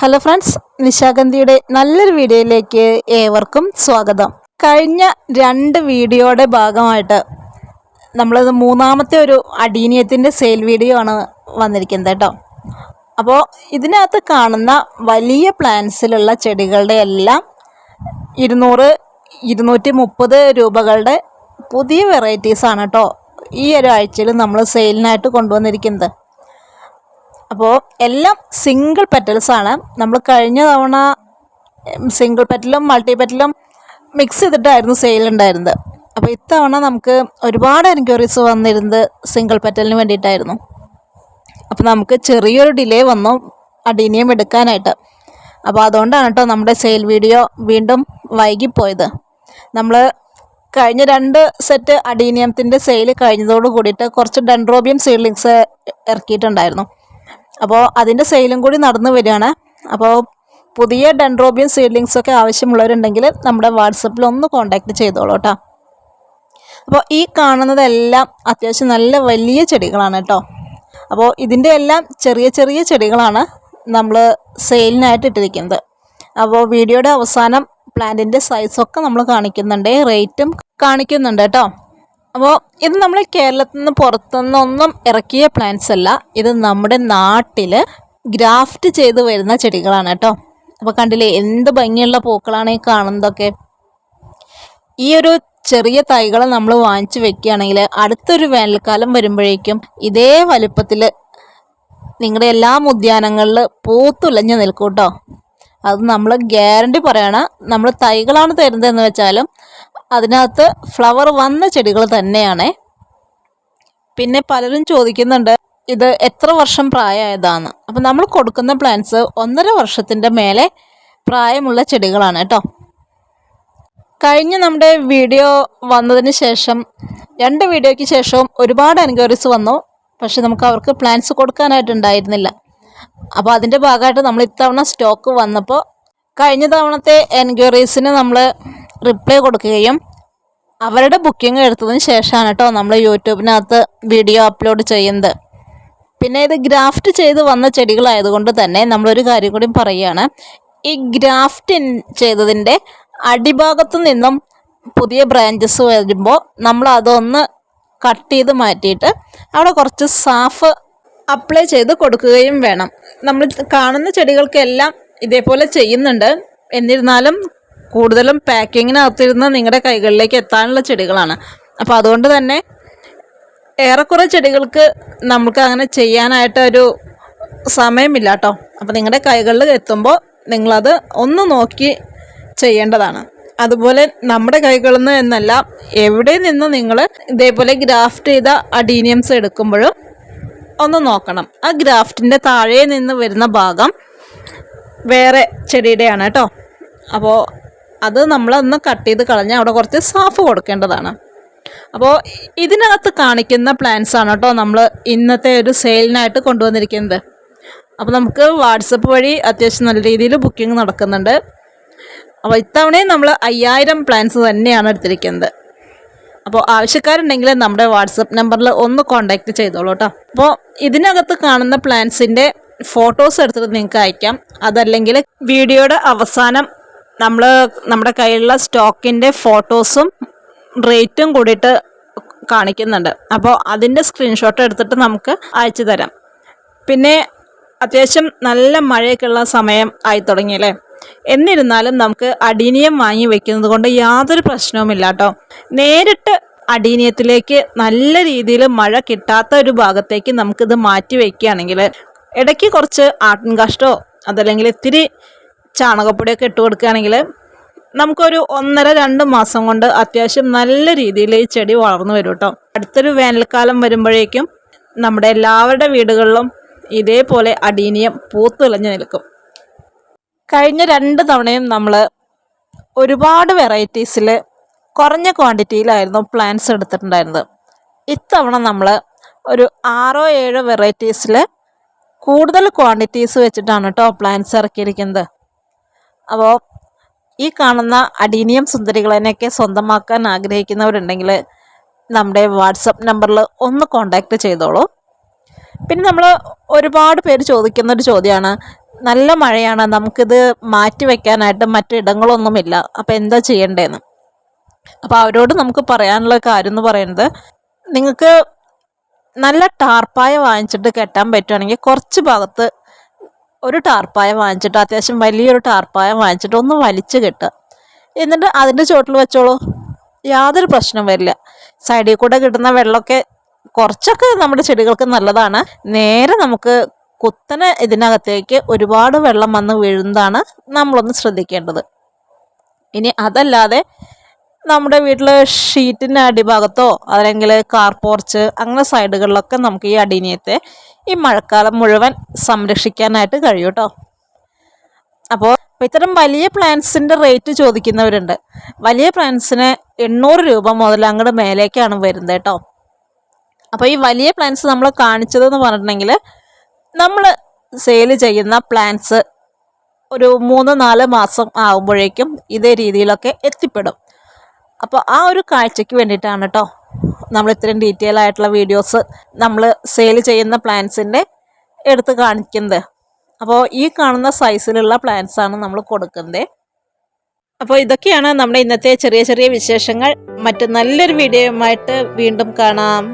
Hello friends നിശാഗന്ധിയുടെ നല്ലൊരു വീഡിയോയിലേക്ക് ഏവർക്കും സ്വാഗതം. കഴിഞ്ഞ രണ്ട് വീഡിയോയുടെ ഭാഗമായിട്ട് നമ്മളത് മൂന്നാമത്തെ ഒരു അടീനിയത്തിന്റെ സെയിൽ വീഡിയോ ആണ് വന്നിരിക്കുന്നത് കേട്ടോ. അപ്പോൾ ഇതിനകത്ത് കാണുന്ന വലിയ പ്ലാന്റ്സിലുള്ള ചെടികളുടെ എല്ലാം ഇരുന്നൂറ് ഇരുന്നൂറ്റി മുപ്പത് രൂപകളുടെ പുതിയ വെറൈറ്റീസാണ് കേട്ടോ ഈ ഒരു ആഴ്ചയിൽ നമ്മൾ സെയിലിനായിട്ട് കൊണ്ടുവന്നിരിക്കുന്നത്. അപ്പോൾ എല്ലാം സിംഗിൾ പെറ്റൽസ് ആണ്. നമ്മൾ കഴിഞ്ഞ തവണ സിംഗിൾ പെറ്റലും മൾട്ടി പെറ്റലും മിക്സ് ചെയ്തിട്ടായിരുന്നു സെയിൽ ഉണ്ടായിരുന്നത്. അപ്പോൾ ഇത്തവണ നമുക്ക് ഒരുപാട് എൻക്വയറീസ് വന്നിരുന്നത് സിംഗിൾ പെറ്റലിന് വേണ്ടിയിട്ടായിരുന്നു. അപ്പോൾ നമുക്ക് ചെറിയൊരു ഡിലേ വന്നു അടീനിയം എടുക്കാനായിട്ട്. അപ്പോൾ അതുകൊണ്ടാണ് കേട്ടോ നമ്മുടെ സെയിൽ വീഡിയോ വീണ്ടും വൈകിപ്പോയത്. നമ്മൾ കഴിഞ്ഞ രണ്ട് സെറ്റ് അടീനിയത്തിന്റെ സെയിൽ കഴിഞ്ഞതോട് കൂടിയിട്ട് കുറച്ച് ഡെൻഡ്രോബിയം സീഡ്ലിങ്സ് ഇറക്കിയിട്ടുണ്ടായിരുന്നു. അപ്പോൾ അതിന്റെ സെയിലും കൂടി നടന്നു വരികയാണ്. അപ്പോൾ പുതിയ ഡെൻഡ്രോബിയൻ സീഡ്ലിങ്സ് ഒക്കെ ആവശ്യമുള്ളവരുണ്ടെങ്കിൽ നമ്മുടെ വാട്സപ്പിൽ ഒന്ന് കോൺടാക്റ്റ് ചെയ്തോളൂ കേട്ടോ അപ്പോൾ ഈ കാണുന്നതെല്ലാം അത്യാവശ്യം നല്ല വലിയ ചെടികളാണ് കേട്ടോ അപ്പോൾ ഇതിന്റെ എല്ലാം ചെറിയ ചെറിയ ചെടികളാണ് നമ്മൾ സെയിലിനായിട്ട് ഇട്ടിരിക്കുന്നത്. അപ്പോൾ വീഡിയോയുടെ അവസാനം പ്ലാന്റിന്റെ സൈസൊക്കെ നമ്മൾ കാണിക്കുന്നുണ്ട് റേറ്റും കാണിക്കുന്നുണ്ട് കേട്ടോ അപ്പോൾ ഇത് നമ്മൾ കേരളത്തിൽ നിന്ന് പുറത്തുനിന്നൊന്നും ഇറക്കിയ പ്ലാന്റ്സ് അല്ല. ഇത് നമ്മുടെ നാട്ടിൽ ഗ്രാഫ്റ്റ് ചെയ്ത് വരുന്ന ചെടികളാണ് കേട്ടോ. അപ്പോൾ കണ്ടില്ലേ എന്ത് ഭംഗിയുള്ള പൂക്കളാണ് ഈ കാണുന്നതൊക്കെ. ഈ ഒരു ചെറിയ തൈകൾ നമ്മൾ വാങ്ങിച്ചു വെക്കുകയാണെങ്കിൽ അടുത്തൊരു വേനൽക്കാലം വരുമ്പോഴേക്കും ഇതേ വലുപ്പത്തിൽ നിങ്ങളുടെ എല്ലാ ഉദ്യാനങ്ങളിൽ പൂത്തുലഞ്ഞു നിൽക്കും കേട്ടോ. അത് നമ്മൾ ഗ്യാരണ്ടി പറയണം നമ്മൾ തൈകളാണ് തരുന്നതെന്ന് വെച്ചാലും അതിനകത്ത് ഫ്ലവർ വന്ന ചെടികൾ തന്നെയാണ്. പിന്നെ പലരും ചോദിക്കുന്നുണ്ട് ഇത് എത്ര വർഷം പ്രായമായതാണ്? അപ്പം നമ്മൾ കൊടുക്കുന്ന പ്ലാന്റ്സ് ഒന്നര വർഷത്തിന്റെ മേലെ പ്രായമുള്ള ചെടികളാണ് കേട്ടോ. കഴിഞ്ഞ നമ്മുടെ വീഡിയോ വന്നതിന് ശേഷം രണ്ട് വീഡിയോയ്ക്ക് ശേഷവും ഒരുപാട് എൻക്വയറീസ് വന്നു. പക്ഷെ നമുക്ക് അവർക്ക് പ്ലാന്റ്സ് കൊടുക്കാനായിട്ടുണ്ടായിരുന്നില്ല. അപ്പോൾ അതിന്റെ ഭാഗമായിട്ട് നമ്മൾ ഇത്തവണ സ്റ്റോക്ക് വന്നപ്പോൾ കഴിഞ്ഞ തവണത്തെ എൻക്വയറീസിന് നമ്മൾ റിപ്ലൈ കൊടുക്കുകയും അവരുടെ ബുക്കിംഗ് എടുത്തതിന് ശേഷമാണ് കേട്ടോ നമ്മൾ യൂട്യൂബിനകത്ത് വീഡിയോ അപ്ലോഡ് ചെയ്യുന്നത്. പിന്നെ ഇത് ഗ്രാഫ്റ്റ് ചെയ്ത് വന്ന ചെടികളായതുകൊണ്ട് തന്നെ നമ്മളൊരു കാര്യം കൂടി പറയുകയാണ്. ഈ ഗ്രാഫ്റ്റ് ചെയ്തതിന്റെ അടിഭാഗത്തു നിന്നും പുതിയ ബ്രാഞ്ചസ് വരുമ്പോൾ നമ്മൾ അതൊന്ന് കട്ട് ചെയ്ത് മാറ്റിയിട്ട് അവിടെ കുറച്ച് സാഫ് അപ്ലൈ ചെയ്ത് കൊടുക്കുകയും വേണം. നമ്മൾ കാണുന്ന ചെടികൾക്കെല്ലാം ഇതേപോലെ ചെയ്യുന്നുണ്ട്. എന്നിരുന്നാലും കൂടുതലും പാക്കിങ്ങിനകത്തിരുന്ന് നിങ്ങളുടെ കൈകളിലേക്ക് എത്താനുള്ള ചെടികളാണ്. അപ്പോൾ അതുകൊണ്ട് തന്നെ ഏറെക്കുറെ ചെടികൾക്ക് നമുക്ക് അങ്ങനെ ചെയ്യാനായിട്ട് ഒരു സമയമില്ല കേട്ടോ അപ്പോൾ നിങ്ങളുടെ കൈകളിൽ എത്തുമ്പോൾ നിങ്ങളത് ഒന്ന് നോക്കി ചെയ്യേണ്ടതാണ്. അതുപോലെ നമ്മുടെ കൈകളിൽ നിന്ന് എന്നല്ല എവിടെ നിന്ന് നിങ്ങൾ ഇതേപോലെ ഗ്രാഫ്റ്റ് ചെയ്ത അഡീനിയംസ് എടുക്കുമ്പോഴും ഒന്ന് നോക്കണം. ആ ഗ്രാഫ്റ്റിന്റെ താഴെ നിന്ന് വരുന്ന ഭാഗം വേറെ ചെടിയുടെയാണ് കേട്ടോ അപ്പോൾ അത് നമ്മളൊന്ന് കട്ട് ചെയ്ത് കളഞ്ഞ് അവിടെ കുറച്ച് സാഫ് കൊടുക്കേണ്ടതാണ്. അപ്പോൾ ഇതിനകത്ത് കാണിക്കുന്ന പ്ലാൻസ് ആണ് കേട്ടോ നമ്മൾ ഇന്നത്തെ ഒരു സെയിലിനായിട്ട് കൊണ്ടുവന്നിരിക്കുന്നത്. അപ്പോൾ നമുക്ക് വാട്സപ്പ് വഴി അത്യാവശ്യം നല്ല രീതിയിൽ ബുക്കിംഗ് നടക്കുന്നുണ്ട്. അപ്പോൾ ഇത്തവണയും നമ്മൾ അയ്യായിരം പ്ലാൻസ് തന്നെയാണ് എടുത്തിരിക്കുന്നത്. അപ്പോൾ ആവശ്യക്കാരുണ്ടെങ്കിൽ നമ്മുടെ വാട്സപ്പ് നമ്പറിൽ ഒന്ന് കോൺടാക്റ്റ് ചെയ്തോളൂ കേട്ടോ. അപ്പോൾ ഇതിനകത്ത് കാണുന്ന പ്ലാൻസിന്റെ ഫോട്ടോസ് എടുത്തിട്ട് നിങ്ങൾക്ക് അയക്കാം. അതല്ലെങ്കിൽ വീഡിയോയുടെ അവസാനം നമ്മൾ നമ്മുടെ കയ്യിലുള്ള സ്റ്റോക്കിന്റെ ഫോട്ടോസും റേറ്റും കൂടിയിട്ട് കാണിക്കുന്നുണ്ട്. അപ്പോൾ അതിന്റെ സ്ക്രീൻഷോട്ട് എടുത്തിട്ട് നമുക്ക് അയച്ചു തരാം. പിന്നെ അത്യാവശ്യം നല്ല മഴയൊക്കെയുള്ള സമയം ആയി തുടങ്ങിയല്ലേ എന്നിരുന്നാലും നമുക്ക് അടീനിയം വാങ്ങി വെക്കുന്നത് കൊണ്ട് യാതൊരു പ്രശ്നവുമില്ല കേട്ടോ നേരിട്ട് അടീനിയത്തിലേക്ക് നല്ല രീതിയിൽ മഴ കിട്ടാത്ത ഒരു ഭാഗത്തേക്ക് നമുക്കിത് മാറ്റി വയ്ക്കുകയാണെങ്കിൽ ഇടയ്ക്ക് കുറച്ച് ആട്ടിൻ കാഷ്ടോ അതല്ലെങ്കിൽ ഇത്തിരി ചാണകപ്പൊടിയൊക്കെ ഇട്ട് കൊടുക്കുകയാണെങ്കിൽ നമുക്കൊരു ഒന്നര രണ്ട് മാസം കൊണ്ട് അത്യാവശ്യം നല്ല രീതിയിൽ ഈ ചെടി വളർന്നു വരും കേട്ടോ. അടുത്തൊരു വേനൽക്കാലം വരുമ്പോഴേക്കും നമ്മുടെ എല്ലാവരുടെ വീടുകളിലും ഇതേപോലെ അടീനിയം പൂത്തുലഞ്ഞു നിൽക്കും. കഴിഞ്ഞ രണ്ട് തവണയും നമ്മൾ ഒരുപാട് വെറൈറ്റീസിൽ കുറഞ്ഞ ക്വാണ്ടിറ്റിയിലായിരുന്നു പ്ലാന്റ്സ് എടുത്തിട്ടുണ്ടായിരുന്നത്. ഇത്തവണ നമ്മൾ ഒരു ആറോ ഏഴോ വെറൈറ്റീസിൽ കൂടുതൽ ക്വാണ്ടിറ്റീസ് വെച്ചിട്ടാണ് കേട്ടോ പ്ലാന്റ്സ് ഇറക്കിയിരിക്കുന്നത്. അപ്പോൾ ഈ കാണുന്ന അഡീനിയം സുന്ദരികളെയൊക്കെ സ്വന്തമാക്കാൻ ആഗ്രഹിക്കുന്നവരുണ്ടെങ്കിൽ നമ്മുടെ വാട്സപ്പ് നമ്പറിൽ ഒന്ന് കോണ്ടാക്ട് ചെയ്തോളൂ. പിന്നെ നമ്മൾ ഒരുപാട് പേര് ചോദിക്കുന്ന ഒരു ചോദ്യമാണ് നല്ല മഴയാണ് നമുക്കിത് മാറ്റി വയ്ക്കാനായിട്ട് മറ്റിടങ്ങളൊന്നുമില്ല അപ്പോൾ എന്താ ചെയ്യേണ്ടതെന്ന് അപ്പോൾ അവരോട് നമുക്ക് പറയാനുള്ള കാര്യം എന്ന് പറയുന്നത് നിങ്ങൾക്ക് നല്ല ടാർപ്പായ വാങ്ങിച്ചിട്ട് കെട്ടാൻ പറ്റുവാണെങ്കിൽ കുറച്ച് ഭാഗത്ത് ഒരു ടാർപ്പായ വാങ്ങിച്ചിട്ട് അത്യാവശ്യം വലിയൊരു ടാർപ്പായ വാങ്ങിച്ചിട്ട് ഒന്ന് വലിച്ചു കെട്ടുക. എന്നിട്ട് അതിന്റെ ചുവട്ടിൽ വെച്ചോളൂ. യാതൊരു പ്രശ്നം വരില്ല. സൈഡിൽ കൂടെ കിട്ടുന്ന വെള്ളമൊക്കെ കുറച്ചൊക്കെ നമ്മുടെ ചെടികൾക്ക് നല്ലതാണ്. നേരെ നമുക്ക് കുത്തനെ ഇതിനകത്തേക്ക് ഒരുപാട് വെള്ളം വന്ന് വീഴുന്നതാണ് നമ്മളൊന്ന് ശ്രദ്ധിക്കേണ്ടത്. ഇനി അതല്ലാതെ നമ്മുടെ വീട്ടിലെ ഷീറ്റിന്റെ അടിഭാഗത്തോ അല്ലെങ്കിൽ കാർപോർച്ച് അങ്ങനെ സൈഡുകളിലൊക്കെ നമുക്ക് ഈ അടിനീയത്തെ ഈ മഴക്കാലം മുഴുവൻ സംരക്ഷിക്കാനായിട്ട് കഴിയും കേട്ടോ അപ്പോൾ ഇത്തരം വലിയ പ്ലാന്റ്സിന്റെ റേറ്റ് ചോദിക്കുന്നവരുണ്ട്. വലിയ പ്ലാന്റ്സിന് എണ്ണൂറ് രൂപ മുതൽ അങ്ങോട്ട് മേലേക്കാണ് വരുന്നത് കേട്ടോ. അപ്പോൾ ഈ വലിയ പ്ലാന്റ്സ് നമ്മൾ കാണിച്ചതെന്ന് പറഞ്ഞിട്ടുണ്ടെങ്കിൽ നമ്മൾ സെയിൽ ചെയ്യുന്ന പ്ലാന്റ്സ് ഒരു മൂന്ന് നാല് മാസം ആകുമ്പോഴേക്കും ഇതേ രീതിയിലൊക്കെ എത്തിപ്പെടും. അപ്പോൾ ആ ഒരു കാഴ്ചയ്ക്ക് വേണ്ടിയിട്ടാണ് കേട്ടോ നമ്മൾ ഇത്രയും ഡീറ്റെയിൽ ആയിട്ടുള്ള വീഡിയോസ് നമ്മൾ സെയിൽ ചെയ്യുന്ന പ്ലാന്റ്സിന്റെ എടുത്ത് കാണിക്കുന്നത്. അപ്പോൾ ഈ കാണുന്ന സൈസിലുള്ള പ്ലാന്റ്സ് ആണ് നമ്മൾ കൊടുക്കുന്നത്. അപ്പോൾ ഇതൊക്കെയാണ് നമ്മുടെ ഇന്നത്തെ ചെറിയ ചെറിയ വിശേഷങ്ങൾ. മറ്റു നല്ലൊരു വീഡിയോയുമായിട്ട് വീണ്ടും കാണാം.